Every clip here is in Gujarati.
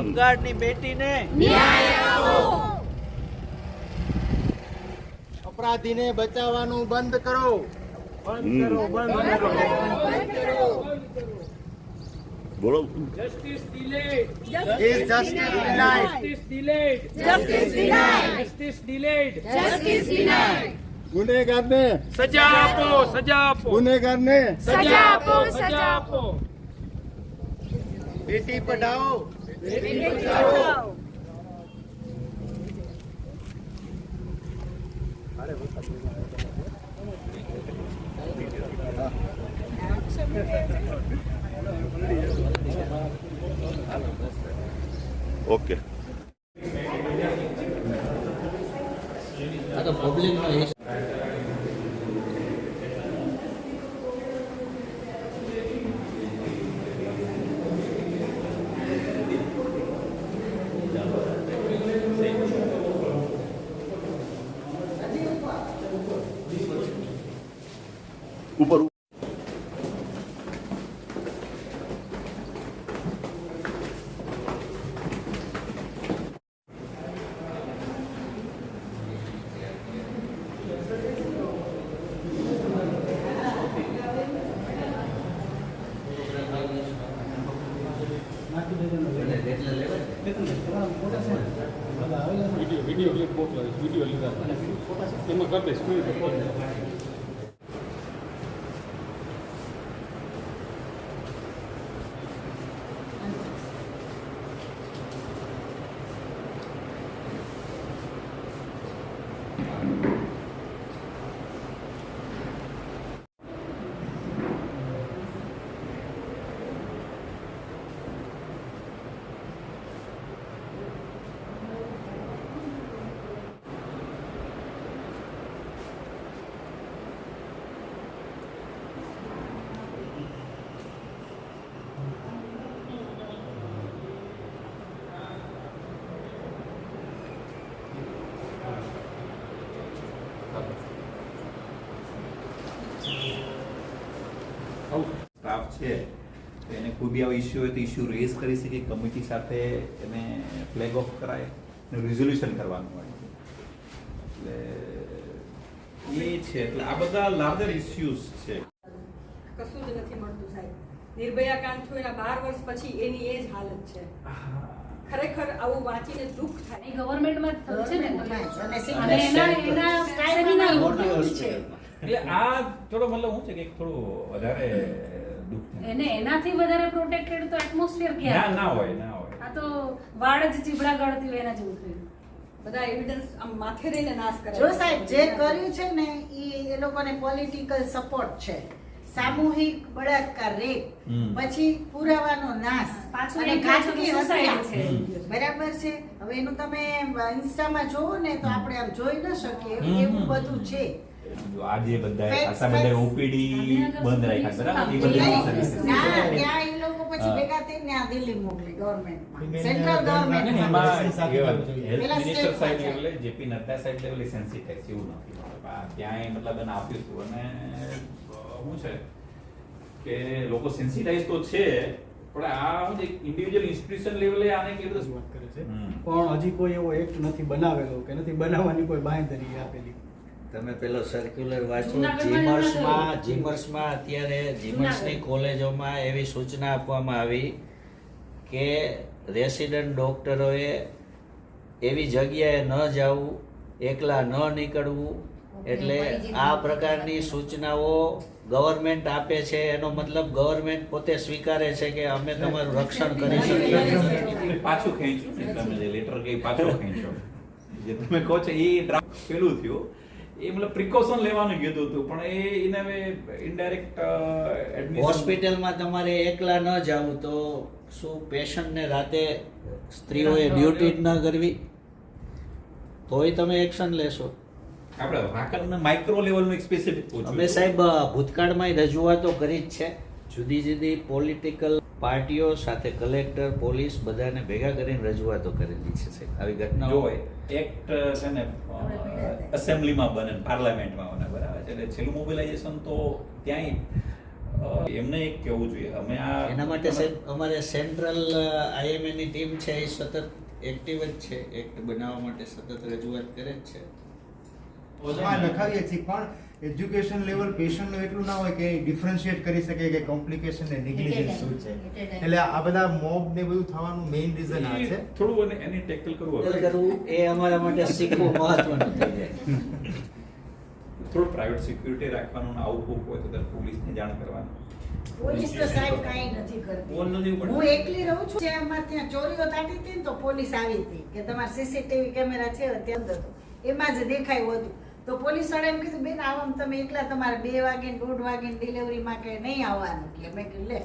બંગાળની બેટીને અપરાધીને બચાવવાનું બંધ કરો બંધ કરો બંધ કરો બોલો. ગુનેગારને સજા આપો સજા આપો ગુનેગારને સજા આપો, સજા આપો બેટી પઢાઓ બેટી ઉપર એટલે લેવાય સ્ટાફ છે તો એને કોઈ બી આવો ઇસ્યુ હોય તો ઇસ્યુ રેઝ કરી શકે કમિટી સાથે એને ફ્લેગ ઓફ કરાય અને રિઝોલ્યુશન કરવાનું હોય. એટલે એ છે એટલે આ બધા લાર્જર ઇસ્યુઝ છે. કશું જ નથી મળતું સાહેબ. નિર્ભયા કાંડ થયું એના બાર વર્ષ પછી એની એ જ હાલત છે. ખરેખર આવું વાંચીને દુઃખ થાય. ગવર્મેન્ટમાં થયું છે ને? એના એના સેમિનાર છે. એટલે આ થોડો મતલબ શું છે કે થોડું વધારે દુઃખ થાય. એને એનાથી વધારે પ્રોટેક્ટેડ તો એટમોસ્ફિયર ના ના હોય ના હોય. આ તો વાળ જ ચીબડા ગળતી હોય એના જેવું થયું. બધા એવિડન્સ આમ માથે રહીને નાશ કરે જો સાહેબ જે કર્યું છે ને એ એ લોકોને પોલિટિકલ સપોર્ટ છે. સામૂહિક બળાત્કાર રેપ પછી પુરાવાનો નાશ. પાછું અને suicide હત્યા. છે. બરાબર છે? હવે એનું તમે ઇન્સ્ટામાં જોવો ને તો આપણે આમ જોઈ ન શકીએ એવું બધું છે. જો આજે બધા ખાસા બધા ઓપીડી બંધ રાખ્યા બરાબર? એ બધી ના ત્યાં એ લોકો પછી ભેગા થઈને આ દિલ્હી મોકલી ગવર્નમેન્ટ સેન્ટ્રલ એમાં હેલ્થ મિનિસ્ટર સાહેબ લેવલે જેપી નડ્ડા સાહેબ લેવલે સેન્સિટાઇઝ એવું નથી ત્યાં મતલબ એને આપ્યું હતું. અને શું છે કે લોકો સેન્સિટાઇઝ તો છે પણ આ જે ઇન્ડિવિડ્યુઅલ ઇન્સ્ટિટ્યુશન લેવલે આને કેવી રીતે વાત કરે છે. પણ હજી કોઈ એવો એક્ટ નથી બનાવેલો કે નથી બનાવવાની કોઈ બાંયધરી આપેલી. તમે પેલો સર્ક્યુલર વાંચો જીમર્સમાં જીમર્સમાં અત્યારે જીમર્સની કોલેજોમાં એવી સૂચના આપવામાં આવી કે રેસિડન્ટ ડોક્ટરોએ એવી જગ્યાએ ન જવું એકલા ન નીકળવું. એટલે આ પ્રકારની સૂચનાઓ ગવર્મેન્ટ આપે છે. એનો મતલબ ગવર્મેન્ટ પોતે સ્વીકારે છે કે અમે તમારું રક્ષણ કરી શકીએ. પાછું ખેંચ્યું તમે જે લેટર કઈ પાછું ખેંચો. જે તમે કહો છો એ ડ્રાફ્ટ પેલું થયું. એ મતલબ પ્રિકોશન લેવાનું કીધું હતું પણ એ એને ઇનડાયરેક્ટ હોસ્પિટલમાં તમારે એકલા ન જવું તો શું પેશન્ટને રાતે સ્ત્રીઓએ ડ્યુટી ન કરવી? તોય તમે એક્શન લેશો. આપણે માઇક્રો લેવલનું સ્પેસિફિક અમે સાહેબ ભૂતકાળમાં રજૂઆતો કરી જ છે. જુદી જુદી પોલિટિકલ પાર્ટીઓ સાથે કલેક્ટર પોલીસ બધાને ભેગા કરીને રજૂઆતો કરેલી છે સાહેબ. આવી ઘટનાઓ હોય એક્ટ છે ને એસેમ્બલીમાં બને પાર્લામેન્ટમાં બને બરાબર છે. એટલે છેલ્લું મોબિલાઇઝેશન તો ત્યાંય એમને એક કહેવું જોઈએ. અમે આ એના માટે સાહેબ અમારે સેન્ટ્રલ આઈએમએ ની ટીમ છે એ સતત એક્ટિવ જ છે. એક્ટ બનાવવા માટે સતત રજૂઆત કરે જ છે. લખાવીએ છીએ પણ એજ્યુકેશન લેવલ પેશન્ટનું એટલું ના હોય કે ડિફરન્શિએટ કરી શકે કે કોમ્પ્લિકેશન ને નેગ્લિજન્સ શું છે. એટલે આ બધા મોબ ને બધું થવાનું મેઇન રીઝન આ છે. થોડું અને એને ટેકલ કરવું કરવું એ અમારા માટે શીખવું મહત્વનું થઈ જાય. થોડું પ્રાઇવેટ સિક્યુરિટી રાખવાનું ને આવું ખૂબ હોય તો ત્યારે પોલીસને જાણ કરવાની. પોલીસ તો સાહેબ કાંઈ નથી કરતી. હું એકલી રહું છું જે અમારે ત્યાં ચોરીઓ થતી હતી ને તો પોલીસ આવી હતી કે તમારે સીસીટીવી કેમેરા છે અત્યંત એમાં જ દેખાયું હતું. તો પોલીસવાળા એમ કીધું બેન આવો તમે એકલા તમારે બે વાગે દોઢ વાગે ડિલિવરીમાં કે નહીં આવવાનું કે. મેં કીધું લે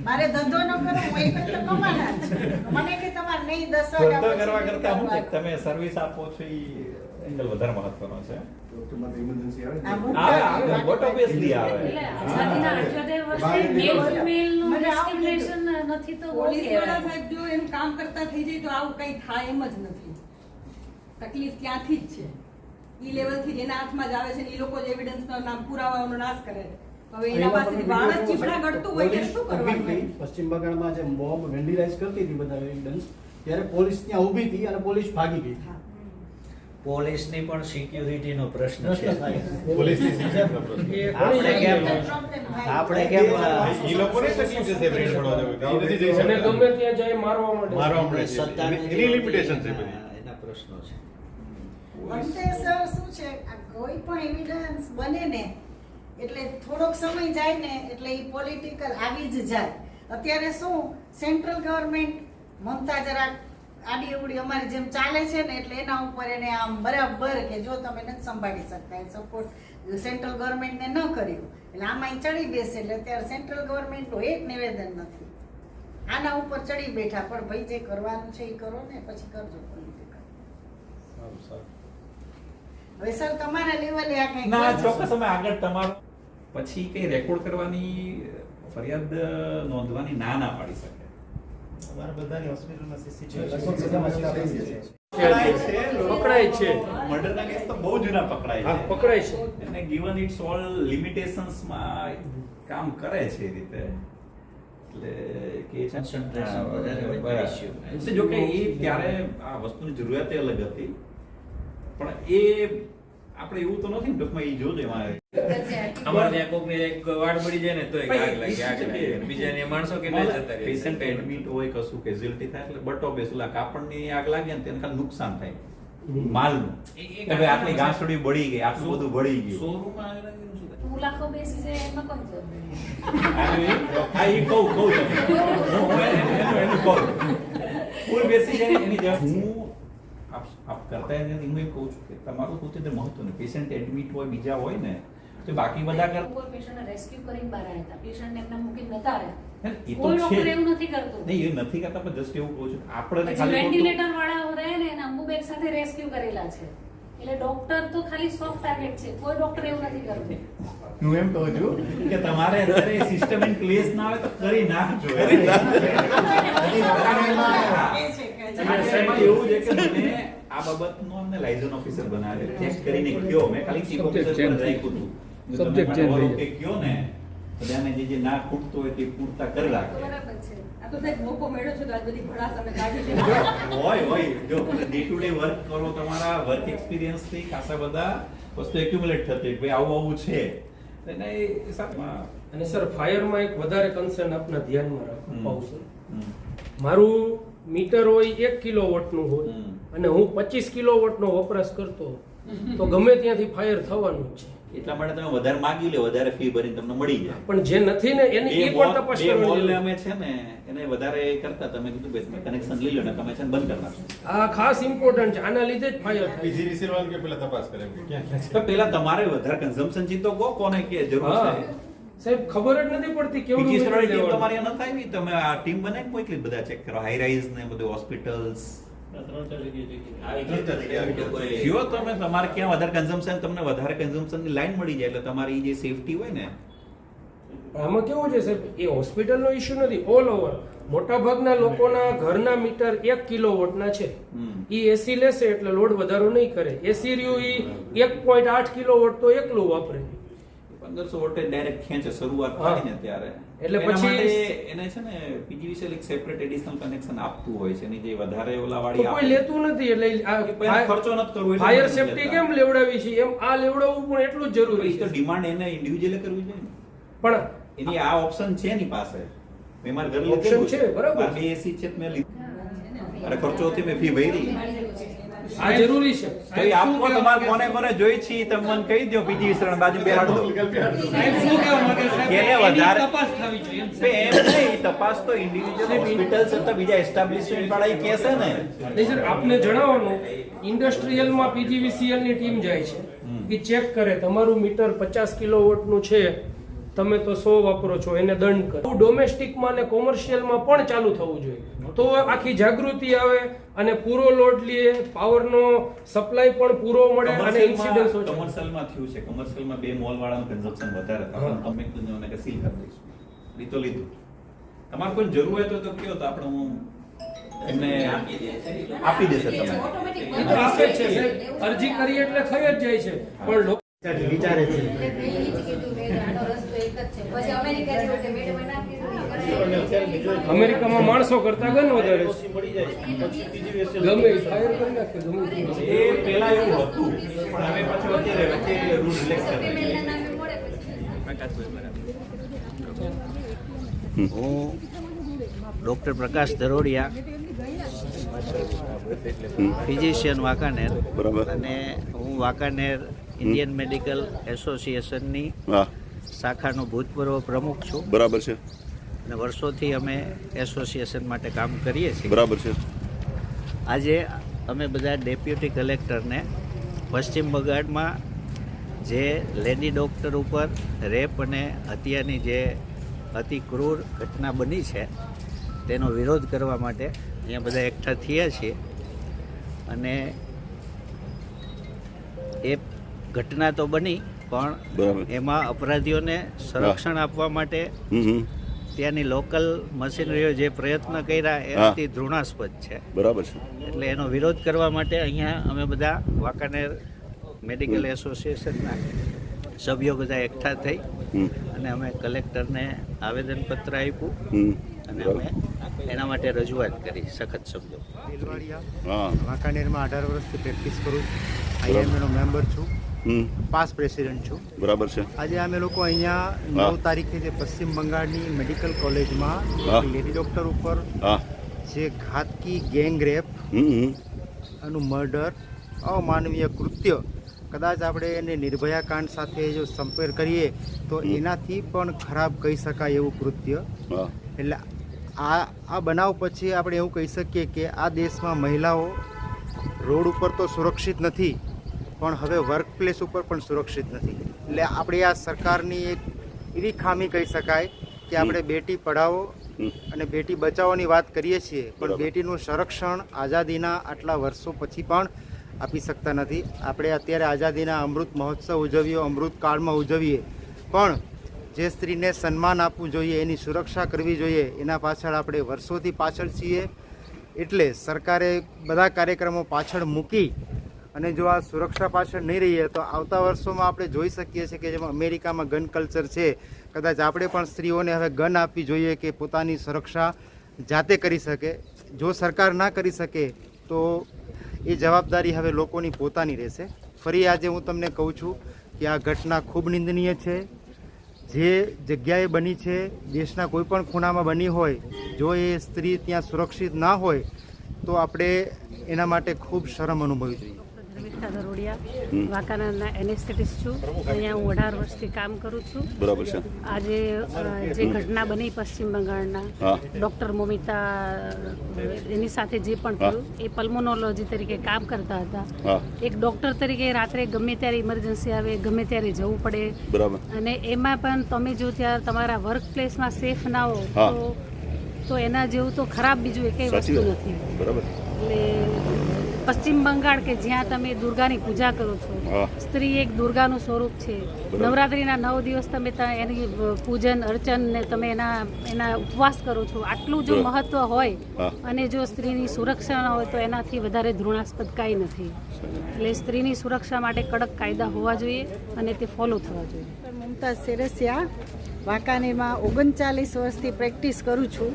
મારે ધંધો ન કરો હું એક તો કમાના મને કે તમારે નહીં દસ ધંધો કરવા કરતા હું કે તમે સર્વિસ આપો છો એ એંગલ વધારે મહત્વનો નથી તો પોલીસવાળા સાહેબ જો કામ કરતા થઈ જાય તો આવું કઈ થાય એમ જ નથી. તકલીફ ત્યાંથી જ છે. ઈ લેવલથી જેના હાથમાં જ આવે છે ને એ લોકો જ એવિડન્સ નામ પુરાવાનો નાશ કરે હવે એના એમાં વાળ જ ચીપડા ગળતું હોય ત્યારે શું કરવાનું પશ્ચિમ બંગાળમાં જે મોબ વેન્ડિલાઇઝ કરતી હતી બધા એવિડન્સ ત્યારે પોલીસ ત્યાં ઊભી હતી અને પોલીસ ભાગી ગઈ. પોલીસની પણ સિક્યુરિટીનો પ્રશ્ન છે પ્રશ્ન આપણે કેમ આપણે કેમ ઈ લોકોને તકલીફ છે સાહેબ પડવા દેવું. નથી જઈ અને ગમે ત્યાં જાય મારવા માંડે. મારવા છે. સત્તાને છે બધી. એના પ્રશ્નો છે. અંતે શું છે? આ કોઈ પણ એવિડન્સ બને ને એટલે થોડોક સમય જાય ને એટલે એ પોલિટિકલ આવી જ જાય. અત્યારે શું સેન્ટ્રલ ગવર્મેન્ટ મમતા જરાક આડી અવડી અમારી જેમ ચાલે છે ને એટલે એના ઉપર એને આમ બરાબર કે જો તમે નથી સંભાળી શકતા સપોર્ટ સેન્ટ્રલ ગવર્મેન્ટને ન કર્યું. એટલે આમાં ચડી બેસે એટલે અત્યારે સેન્ટ્રલ ગવર્મેન્ટનું એક નિવેદન નથી. આના ઉપર ચડી બેઠા પણ ભાઈ જે કરવાનું છે એ કરો ને પછી કરજો પોલિટિકલ હવે સર તમારા લેવલે આ કઈ ના ચોક્કસ અમે આગળ તમારો. પછી કઈ રેકોર્ડ કરવાની ફરિયાદ નોંધવાની ના ના પાડી શકે. અમારા બધાની હોસ્પિટલમાં લગભગ સજામાં સજા થઈ ગઈ છે. પકડાય છે મર્ડરના કેસ તો બહુ જૂના પકડાય છે. પકડાય છે. અને ગિવન ઇટ્સ ઓલ લિમિટેશન્સમાં કામ કરે છે એ રીતે. એટલે જો કે એ ત્યારે આ વસ્તુની જરૂરિયાત અલગ હતી. પણ એ આપણે એવું તો નથી ટૂંકમાં એ જોજો મારે. અમારે ત્યાં કોકને એક વાડ પડી જાય ને તો આગ લાગે આગ લાગે. બીજાને માણસો કે ના જતા રહે. પેશન્ટ એડમિટ હોય કશું કેઝ્યુઅલિટી થાય એટલે બટ ઓબ્વિયસલી કાપડની આગ લાગે ને તેને ખાલી નુકસાન થાય. માલનું. એ આટલી ઘાસડી બળી ગઈ આટલું બધું બળી ગયું. શોરૂમમાં આગ લાગીનું તું લાખો બેસી જાય એમાં કોઈ જરૂર નહીં. એ- કહું કહું. તમને. હું હું એનું એનું કહું. ફૂલ બેસી જાય એની હું આપ કરતા એને હું એ કહું છું કે તમારું પોતે તો મહત્વનું પેશન્ટ એડમિટ હોય બીજા હોય ને તો બાકી બધા કર કોઈ પેશન્ટને રેસ્ક્યુ કરીને બહાર આવ્યા હતા. પેશન્ટને એમના મૂકી નતા આવ્યા. એ તો છે. એવું નથી કરતું. નહીં એ નથી કરતા પણ જસ્ટ એવું કહું છું. આપણે ખાલી વેન્ટિલેટર વાળા રહે ને એને અંબુબેગ સાથે રેસ્ક્યુ કરેલા છે. એટલે ડોક્ટર તો ખાલી સોફ્ટ ટાર્ગેટ છે. કોઈ ડોક્ટર એવું નથી કરતું. હું એમ કહું છું કે તમારે અત્યારે સિસ્ટમ ઇન પ્લેસ ના આવે તો કરી નાખજો એ છે કે અને સાહેબ એવું છે કે આ બાબતનો અમને લાયઝન ઓફિસર બનાવે. ચેક કરીને કયો. મેં ખાલી ચીફ ઓફિસર પર રાખ્યું હતું. સબ્જેક્ટ ચેન્જ થઈ કે કયો ને તો ત્યાંને જે જે ના ખૂટતો હોય તે પૂરતા કરી રાખે બરાબર છે. આ તો સાહેબ મોકો મળ્યો છે તો આજ બધી ભડાસ અમે કાઢી છે. હોય હોય. જો ડે ટુ ડે વર્ક કરો તમારા વર્ક એક્સપિરિયન્સથી ખાસા બધા વસ્તુ એક્યુમ્યુલેટ થતી. ભાઈ આવું આવું છે. એને સાહેબમાં અને સર ફાયરમાં એક વધારે કન્સર્ન આપના ધ્યાનમાં. રાખવું સર મારું મીટર હોય એક કિલો વોટનું હોય અને હું પચીસ કિલો વોટનો વપરાશ કરતો તો ગમે ત્યાંથી ફાયર થવાનું જ છે. એટલા માટે તમે વધારે માગી લે વધારે ફી ભરીને તમને મળી જાય. પણ જે નથી ને એની એ પણ તપાસ કરવાની અમે છે ને એને વધારે કરતા તમે કીધું ભાઈ કનેક્શન લઈ લો ને તમે છે બંધ કરી નાખો આ ખાસ ઇમ્પોર્ટન્ટ છે આના લીધે જ ફાયર થાય બીજી વાળાને કે પહેલા તપાસ કરે કે ક્યાં ક્યાં તો પેલા તમારે વધારે કન્ઝમ્પશન જીતો કો કોને કે જરૂર છે? સાહેબ ખબર જ નથી પડતી કેવું બીજી સરળ ટીમ તમારી નથી આવી? તમે આ ટીમ બનાવી ક્લિપ બધા ચેક કરો? હાઈ રાઈઝ ને બધું હોસ્પિટલ્સ જો તમે તમારે ક્યાં વધારે કન્ઝમ્પશન તમને વધારે કન્ઝમ્પશનની લાઈન મળી જાય એટલે તમારી જે સેફટી હોય ને આમાં કેવું છે સાહેબ એ હોસ્પિટલનો ઇશ્યુ નથી. ઓલ ઓવર મોટા ભાગના લોકોના ઘરના મીટર એક કિલો વોટના છે. એ ઈ એસી લેશે એટલે લોડ વધારો નહીં કરે. એસી રહ્યું એ એક પોઈન્ટ આઠ કિલો વોટ તો એકલું વાપરે. પંદરસો વોલ્ટેજ ડાયરેક્ટ ખેંચે શરૂઆત થાય ને ત્યારે. એટલે પછી- એને છે ને પીજીવીસીએલ એક સેપરેટ એડિશનલ કનેક્શન આપતું હોય છે. એની જે વધારે ઓલા વાળી કોઈ લેતું નથી એટલે આ ખર્ચો નથી કરવો ફાયર સેફટી કેમ લેવડાવી છે? એમ આ લેવડાવવું પણ એટલું જ જરૂરી છે. તો ડિમાન્ડ એને ઇન્ડિવિજ્યુઅલે કરવી જોઈએ પણ એની આ ઓપ્શન છે એની પાસે. મેં મારા ઘરે Option છે, બરાબર. બે એસી છે મેં લીધું અરે ખર્ચો હતી મેં ફી ભરી. આ જરૂરી છે. તો આપકો તમાર કોને કોને જોઈ છે તમે મને કહી દો બીજી વિસરણ બાજુ બેહાડ. દો કેને વધારે બે એમ નહીં તપાસ તો ઇન્ડિવિડ્યુઅલ હોસ્પિટલ કરતા બીજા એસ્ટાબ્લિશમેન્ટ વાળા કહે છે ને. નહીં સર આપને જણાવવાનું ઇન્ડસ્ટ્રીયલમાં પીજીવીસીએલની ટીમ જાય છે. કે ચેક કરે તમારું મીટર પચાસ કિલોવોટનું છે. તમે તો સો વાપરો છો એને દંડ કરો. ડોમેસ્ટિકમાં અને કોમર્શિયલમાં પણ ચાલુ થવું જોઈએ. તો આખી જાગૃતિ આવે અને પૂરો લોડ લઈએ પાવરનો સપ્લાય પણ પૂરો મળે અને ઇન્સિડન્સ ઓછા. કમર્શિયલમાં થયું છે. કોમર્શિયલમાં બે મોલ વાળાનું કન્ઝમ્પશન વધારે હા. થાય અમે કીધું કે સીલ કરી દઈશું. લીધો લીધું. તમારે કોઈ જરૂર હોય તો તો કયો તો આપણે હું એમને આપી દેશે તમે આપે છે. અરજી કરી એટલે થઈ જ જાય છે. પણ લોકો વિચારે છે. અમેરિકામાં માણસો કરતા ગન વધારે છે. મળી જાય પછી PGVSL ગમે ફાયર કરી નાખે ગમે એ પેલા એવું હતું પણ હવે પાછું અત્યારે વચ્ચે રૂલ રિલેક્સ કરી ફિમેલના નાખ્યા. નામે મળે પછી. હું ડૉક્ટર પ્રકાશ ધરોડિયા ફિઝિશિયન વાંકાનેર બરાબર. અને હું વાંકાનેર ઇન્ડિયન મેડિકલ એસોસિએશનની શાખાનો ભૂતપૂર્વ પ્રમુખ છું. બરાબર છે. અને વર્ષોથી અમે એસોસિએશન માટે કામ કરીએ છીએ. બરાબર છે. આજે અમે બધા ડેપ્યુટી કલેક્ટરને પશ્ચિમ બંગાળમાં જે લેડી ડૉક્ટર ઉપર રેપ અને હત્યાની જે અતિ ક્રૂર ઘટના બની છે તેનો વિરોધ કરવા માટે અહીંયા બધા એકઠા થયા છીએ. અને એ ઘટના તો બની પણ એમાં અપરાધીઓને સંરક્ષણ આપવા માટે ત્યાંની લોકલ મશીનરીઓ જે પ્રયત્ન કર્યા એ હા. ધૃણાસ્પદ છે. બરાબર છે. એટલે એનો વિરોધ કરવા માટે અહીંયા અમે બધા વાંકાનેર મેડિકલ એસોસિએશનના સભ્યો બધા એકઠા થઈ અને અમે કલેક્ટરને આવેદનપત્ર આપ્યું અને અમે એના માટે રજૂઆત કરી સખત શબ્દો વાંકાનેરમાં અઢાર વર્ષથી પ્રેક્ટિસ કરું આઈએમએનો મેમ્બર છું. પાસ પ્રેસિડેન્ટ છું. બરાબર છે. આજે અમે લોકો અહીંયા નવ તારીખે જે પશ્ચિમ બંગાળની મેડિકલ કોલેજમાં લેડી ડોક્ટર ઉપર જે ઘાતકી ગેંગ રેપ હમ હમ. મર્ડર અમાનવીય કૃત્ય કદાચ આપણે એને નિર્ભયા કાંડ સાથે જો સંપેર કરીએ તો એનાથી પણ ખરાબ કહી શકાય એવું કૃત્ય. એટલે આ આ બનાવ પછી આપણે એવું કહી શકીએ કે આ દેશમાં મહિલાઓ રોડ ઉપર તો સુરક્ષિત નથી. પણ હવે વર્ક પ્લેસ ઉપર પણ સુરક્ષિત નથી. એટલે આપણે આ સરકારની એક એવી ખામી કહી શકાય કે આપણે બેટી પઢાવો અને બેટી બચાવોની વાત કરીએ છીએ પણ બેટીનું સંરક્ષણ આઝાદીના આટલા વર્ષો પછી પણ આપી શકતા નથી. આપણે અત્યારે આઝાદીના અમૃત મહોત્સવ ઉજવીએ અમૃત કાળમાં ઉજવીએ પણ જે સ્ત્રીને સન્માન આપવું જોઈએ એની સુરક્ષા કરવી જોઈએ એના પાછળ આપણે વર્ષોથી પાછળ છીએ. એટલે સરકારે બધા કાર્યક્રમો પાછળ મૂકી અને જો આ સુરક્ષા પાછળ નહીં રહીએ, તો આવતા વર્ષોમાં આપણે જોઈ શકીએ છીએ કે જેમાં અમેરિકામાં ગન કલ્ચર છે, કદાચ આપણે પણ સ્ત્રીઓને હવે ગન આપવી જોઈએ કે પોતાની સુરક્ષા જાતે કરી શકે. જો સરકાર ના કરી શકે, તો એ જવાબદારી હવે લોકોની પોતાની રહેશે. ફરી આજે હું તમને કહું છું કે આ ઘટના ખૂબ નિંદનીય છે. જે જગ્યાએ બની છે, દેશના કોઈ પણ ખૂણામાં બની હોય, જો એ સ્ત્રી ત્યાં સુરક્ષિત ના હોય, તો આપણે એના માટે ખૂબ શરમ અનુભવવી જોઈએ. ધર્મિષ્ઠા ધરોડિયા હમ. એનેસ્થેટિસ્ટ છું. અહીંયા હું અઢાર વર્ષથી કામ કરું છું. બરાબર છે. આજે જે ઘટના બની પશ્ચિમ બંગાળના. ડૉક્ટર મોમિતા એની સાથે જે પણ. થયું એ પલ્મોનોલોજી તરીકે કામ કરતા હતા. એક ડૉક્ટર તરીકે રાત્રે ગમે ત્યારે ઇમરજન્સી આવે ગમે ત્યારે જવું પડે. બરાબર. અને એમાં પણ તમે જો ત્યાં તમારા વર્ક પ્લેસમાં સેફ ના હો તો તો એના જેવું તો ખરાબ બીજું એકેય કંઈ વસ્તુ નથી. બરાબર. એટલે પશ્ચિમ બંગાળ કે જ્યાં તમે દુર્ગાની પૂજા કરો છો સ્ત્રી એક દુર્ગાનું સ્વરૂપ છે. નવરાત્રિના નવ દિવસ તમે એની પૂજન અર્ચન ને તમે એના એના ઉપવાસ કરો છો. આટલું જો. મહત્વ હોય અને જો સ્ત્રીની સુરક્ષા ન હોય તો એનાથી વધારે ધૃણાસ્પદ કાંઈ નથી. એટલે સ્ત્રીની સુરક્ષા માટે કડક કાયદા હોવા જોઈએ અને તે ફોલો થવા જોઈએ. મમતા સેરસિયા વાંકાનેરમાં ઓગણચાલીસ વર્ષથી પ્રેક્ટિસ કરું છું.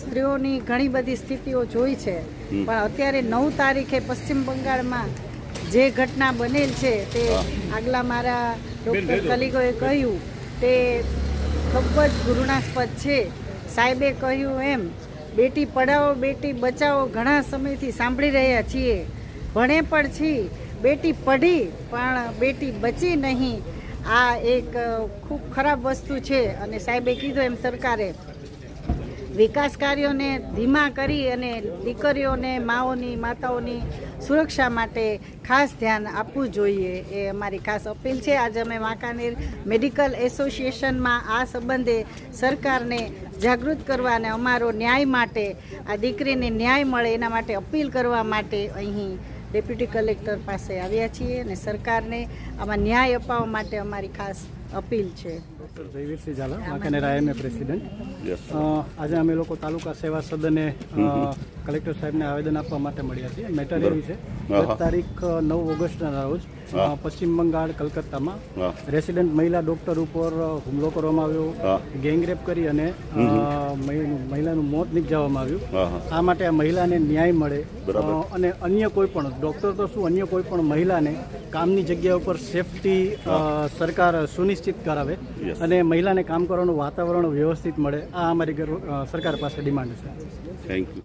સ્ત્રીઓની ઘણી બધી સ્થિતિઓ જોઈ છે. પણ અત્યારે નવ તારીખે પશ્ચિમ બંગાળમાં જે ઘટના બનેલ છે તે આગલા મારા ડૉક્ટર કલિગોએ કહ્યું તે ખૂબ જ ઘૃણાસ્પદ છે. સાહેબે કહ્યું એમ બેટી પઢાઓ બેટી બચાવો ઘણા સમયથી સાંભળી રહ્યા છીએ. ભણે પણ છીએ બેટી પઢી પણ બેટી બચી નહીં. આ એક ખૂબ ખરાબ વસ્તુ છે અને સાહેબે કીધું એમ સરકારે. વિકાસ કાર્યોને ધીમા કરી અને દીકરીઓને, માઓની, માતાઓની સુરક્ષા માટે ખાસ ધ્યાન આપવું જોઈએ એ અમારી ખાસ અપીલ છે. આજે અમે વાંકાનેર મેડિકલ એસોસિએશનમાં આ સંબંધે સરકારને જાગૃત કરવા અને અમારો ન્યાય માટે, આ દીકરીને ન્યાય મળે એના માટે અપીલ કરવા માટે અહીં ડેપ્યુટી કલેક્ટર પાસે આવ્યા છીએ અને સરકારને આમાં ન્યાય અપાવવા માટે અમારી ખાસ અપીલ છે. Doctor Jayvirsinh Zala Wankaner IMA president આજે અમે લોકો તાલુકા સેવા સદને કલેક્ટર સાહેબને આવેદન આપવા માટે મળ્યા છીએ. મેટર એવી છે. તારીખ નવ ઓગસ્ટના રોજ પશ્ચિમ બંગાળ કલકત્તામાં. રેસિડેન્ટ મહિલા ડોક્ટર ઉપર હુમલો કરવામાં આવ્યો. ગેંગરેપ કરી અને મહિલાનું મોત નિપજાવવામાં આવ્યું. આ માટે આ મહિલાને ન્યાય મળે. અને અન્ય કોઈ પણ ડોક્ટર તો શું અન્ય કોઈ પણ મહિલાને કામની જગ્યા ઉપર સેફટી સરકાર સુનિશ્ચિત કરાવે. અને મહિલાને કામ કરવાનું વાતાવરણ વ્યવસ્થિત મળે. આ અમારી સરકાર પાસે ડિમાન્ડ છે. Thank you